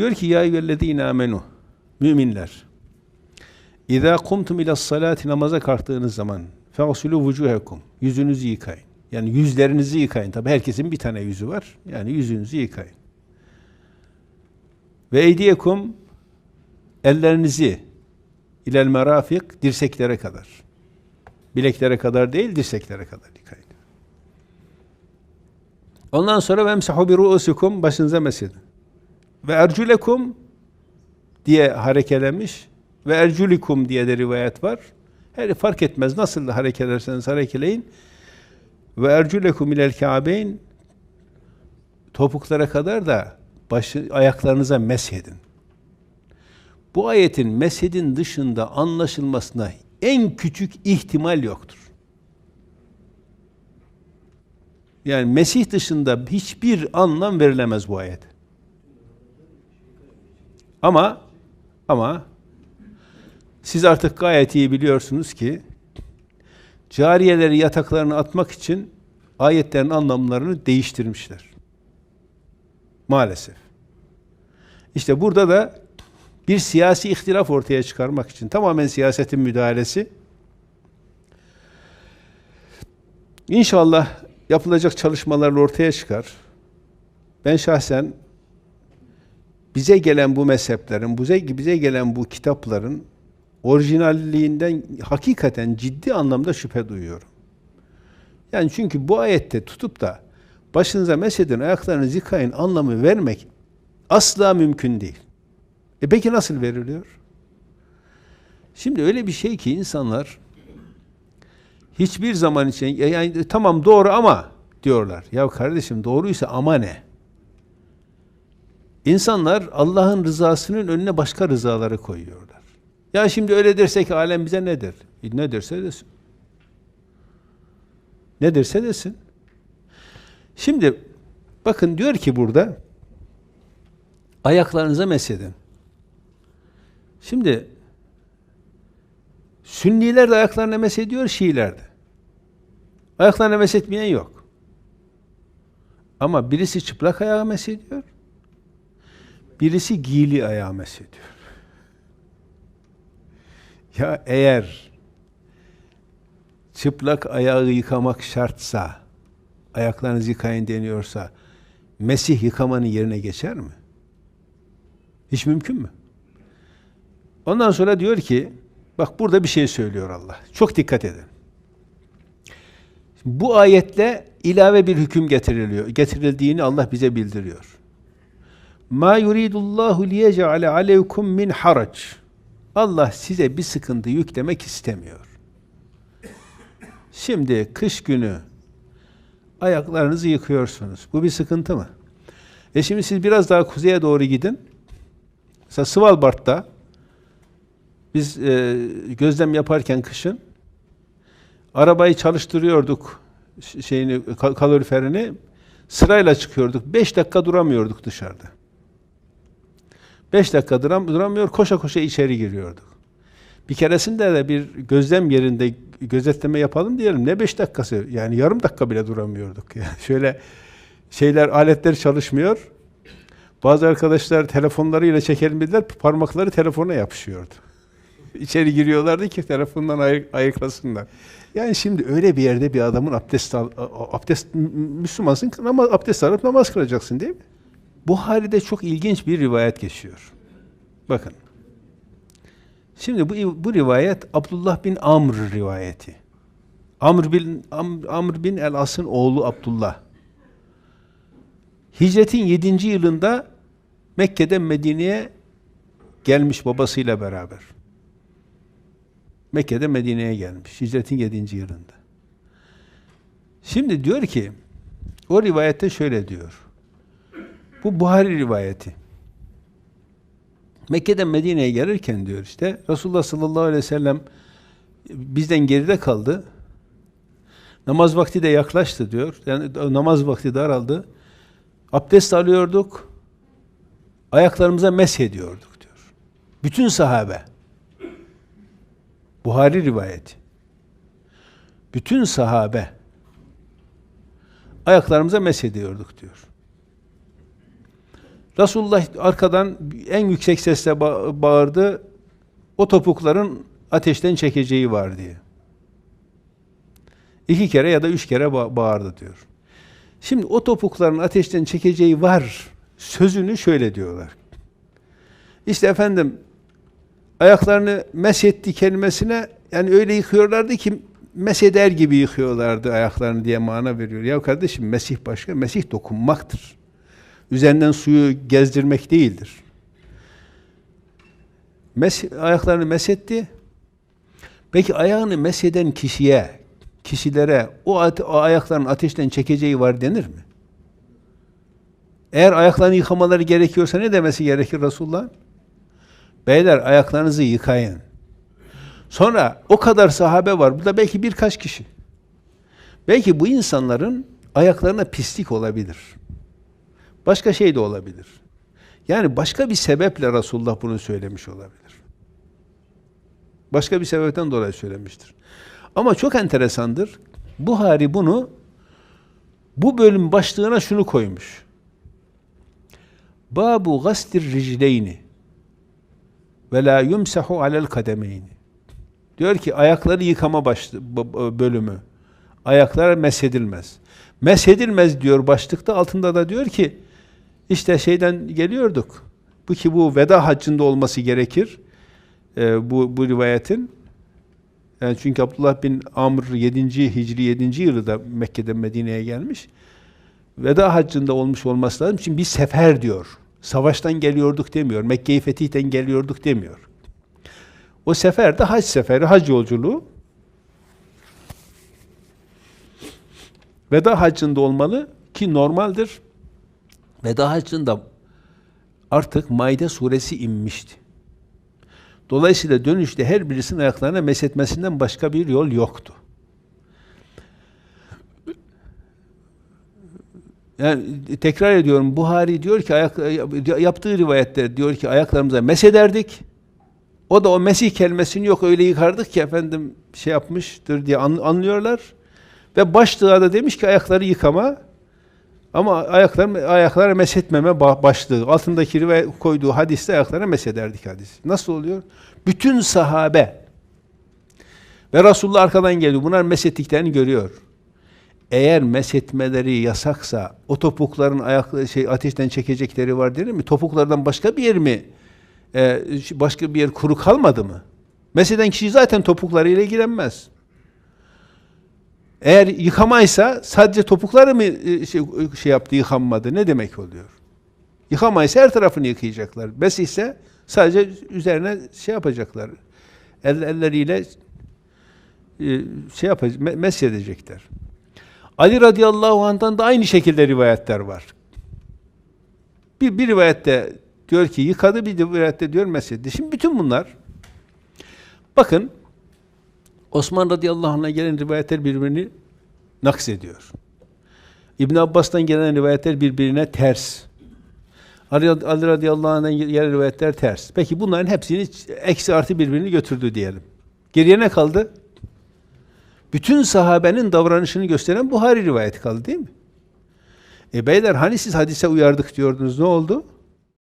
Diyor ki ya eyyühellezine amenu müminler İza kumtum ila salati namaza kalktığınız zaman fagsulü vucuhekum yüzünüzü yıkayın. Yani yüzlerinizi yıkayın. Tabi herkesin bir tane yüzü var. Yani yüzünüzü yıkayın. Ve eydiyekum ellerinizi ilel merafik dirseklere kadar. Bileklere kadar değil, dirseklere kadar yıkayın. Ondan sonra vemsahu bi ruusikum başınıza mesedin. Ve erculekum diye harekelemiş ve erculikum diye de rivayet var. Her fark etmez nasıl da hareket ederseniz harekeleyin. Ve erculekum ilel kâbeyn topuklara kadar da başı ayaklarınıza meshedin. Bu ayetin meshedin dışında anlaşılmasına en küçük ihtimal yoktur. Yani Mesih dışında hiçbir anlam verilemez bu ayet. Ama ama siz artık gayet iyi biliyorsunuz ki cariyeleri yataklarına atmak için ayetlerin anlamlarını değiştirmişler. Maalesef. İşte burada da bir siyasi ihtilaf ortaya çıkarmak için tamamen siyasetin müdahalesi. İnşallah yapılacak çalışmalarla ortaya çıkar. Ben şahsen bize gelen bu mezheplerin, bize, bize gelen bu kitapların orijinalliğinden hakikaten ciddi anlamda şüphe duyuyorum. Yani çünkü bu ayette tutup da başınıza mesedin, ayaklarınızı yıkayın anlamı vermek asla mümkün değil. E peki nasıl veriliyor? Şimdi öyle bir şey ki insanlar hiçbir zaman için yani tamam doğru ama diyorlar. Ya kardeşim doğruysa ama ne? İnsanlar Allah'ın rızasının önüne başka rızaları koyuyorlar. Ya şimdi öyle dersek alem bize ne der? E ne derse desin. Ne derse desin. Şimdi bakın diyor ki burada ayaklarınıza mesedin. Şimdi Sünniler de ayaklarına mesediyor, Şiiler de. Ayaklarına mesetmeyen yok. Ama birisi çıplak ayağa mesediyor, birisi giyili ayağa mesediyor. Ya eğer çıplak ayağı yıkamak şartsa, ayaklarınızı yıkayın deniyorsa, Mesih yıkamanın yerine geçer mi? Hiç mümkün mü? Ondan sonra diyor ki, bak burada bir şey söylüyor Allah. Çok dikkat edin. Bu ayetle ilave bir hüküm getiriliyor. Getirildiğini Allah bize bildiriyor. Ma yuridullahu liyec'ale aleykum min harac. Allah size bir sıkıntı yüklemek istemiyor. Şimdi kış günü ayaklarınızı yıkıyorsunuz. Bu bir sıkıntı mı? E şimdi siz biraz daha kuzeye doğru gidin. Mesela Svalbard'da biz e, gözlem yaparken kışın arabayı çalıştırıyorduk şeyini kaloriferini sırayla çıkıyorduk. Beş dakika duramıyorduk dışarıda. Beş dakika duram, duramıyor, koşa koşa içeri giriyorduk. Bir keresinde de bir gözlem yerinde gözetleme yapalım diyelim. Ne beş dakikası? Yani yarım dakika bile duramıyorduk. Yani şöyle şeyler, aletler çalışmıyor. Bazı arkadaşlar telefonlarıyla çekelim dediler, parmakları telefona yapışıyordu. İçeri giriyorlardı ki telefondan ay ayıklasınlar. Yani şimdi öyle bir yerde bir adamın abdest al, abdest Müslümansın ama abdest alıp namaz kılacaksın değil mi? Bu halde çok ilginç bir rivayet geçiyor. Bakın. Şimdi bu, bu rivayet Abdullah bin Amr rivayeti. Amr bin Amr, Amr bin El As'ın oğlu Abdullah. Hicretin 7. yılında Mekke'den Medine'ye gelmiş babasıyla beraber. Mekke'de Medine'ye gelmiş. Hicretin 7. yılında. Şimdi diyor ki o rivayette şöyle diyor. Bu Buhari rivayeti. Mekke'den Medine'ye gelirken diyor işte Resulullah sallallahu aleyhi ve sellem bizden geride kaldı. Namaz vakti de yaklaştı diyor. Yani namaz vakti daraldı. Abdest alıyorduk. Ayaklarımıza mesh ediyorduk diyor. Bütün sahabe. Buhari rivayeti. Bütün sahabe ayaklarımıza mesh ediyorduk diyor. Resulullah arkadan en yüksek sesle ba- bağırdı. O topukların ateşten çekeceği var diye. İki kere ya da üç kere ba- bağırdı diyor. Şimdi o topukların ateşten çekeceği var sözünü şöyle diyorlar. İşte efendim ayaklarını mesetti kelimesine yani öyle yıkıyorlardı ki meseder gibi yıkıyorlardı ayaklarını diye mana veriyor. Ya kardeşim Mesih başka, Mesih dokunmaktır. Üzerinden suyu gezdirmek değildir. Mes ayaklarını mesetti. Peki ayağını mesheden kişiye, kişilere o, o ayakların ateşten çekeceği var denir mi? Eğer ayaklarını yıkamaları gerekiyorsa ne demesi gerekir Resulullah? Beyler ayaklarınızı yıkayın. Sonra o kadar sahabe var. Bu da belki birkaç kişi. Belki bu insanların ayaklarına pislik olabilir. Başka şey de olabilir. Yani başka bir sebeple Resulullah bunu söylemiş olabilir. Başka bir sebepten dolayı söylemiştir. Ama çok enteresandır. Buhari bunu bu bölüm başlığına şunu koymuş. Babu gastir ricleyni ve la yumsahu alel kademeyni. Diyor ki ayakları yıkama başlı, bölümü. Ayaklar mesedilmez. Mesedilmez diyor başlıkta. Altında da diyor ki işte şeyden geliyorduk. Bu ki bu veda haccında olması gerekir. Ee, bu, bu rivayetin. Yani çünkü Abdullah bin Amr 7. Hicri 7. yılda Mekke'den Medine'ye gelmiş. Veda haccında olmuş olması lazım. Şimdi bir sefer diyor. Savaştan geliyorduk demiyor. Mekke'yi fetihten geliyorduk demiyor. O sefer de hac seferi, hac yolculuğu. Veda haccında olmalı ki normaldir. Veda haccında artık Maide suresi inmişti. Dolayısıyla dönüşte her birisinin ayaklarına mesetmesinden başka bir yol yoktu. Yani tekrar ediyorum Buhari diyor ki ayak, yaptığı rivayetler diyor ki ayaklarımıza mesederdik. O da o Mesih kelimesini yok öyle yıkardık ki efendim şey yapmıştır diye anlıyorlar. Ve başlığa da demiş ki ayakları yıkama ama ayaklar ayaklara meshetmeme başlığı. Altındaki ve koyduğu hadiste ayaklara mesederdik hadis. Nasıl oluyor? Bütün sahabe ve Resulullah arkadan geliyor. Bunlar meshettiklerini görüyor. Eğer meshetmeleri yasaksa o topukların ayak şey ateşten çekecekleri var değil mi? Topuklardan başka bir yer mi? Ee, başka bir yer kuru kalmadı mı? Mesheden kişi zaten topuklarıyla ilgilenmez. Eğer yıkamaysa sadece topukları mı şey, şey yaptı, yıkanmadı? Ne demek oluyor? Yıkamaysa her tarafını yıkayacaklar. Bes ise sadece üzerine şey yapacaklar. El, elleriyle şey yapacak, mes edecekler. Ali radıyallahu anh'tan da aynı şekilde rivayetler var. Bir, bir rivayette diyor ki yıkadı, bir rivayette diyor mesetti. Şimdi bütün bunlar bakın Osman radıyallahu anh'a gelen rivayetler birbirini naks ediyor. İbn Abbas'tan gelen rivayetler birbirine ters. Ali, Ali radıyallahu anh'dan gelen rivayetler ters. Peki bunların hepsini eksi artı birbirini götürdü diyelim. Geriye ne kaldı? Bütün sahabenin davranışını gösteren Buhari rivayeti kaldı değil mi? E beyler hani siz hadise uyardık diyordunuz ne oldu?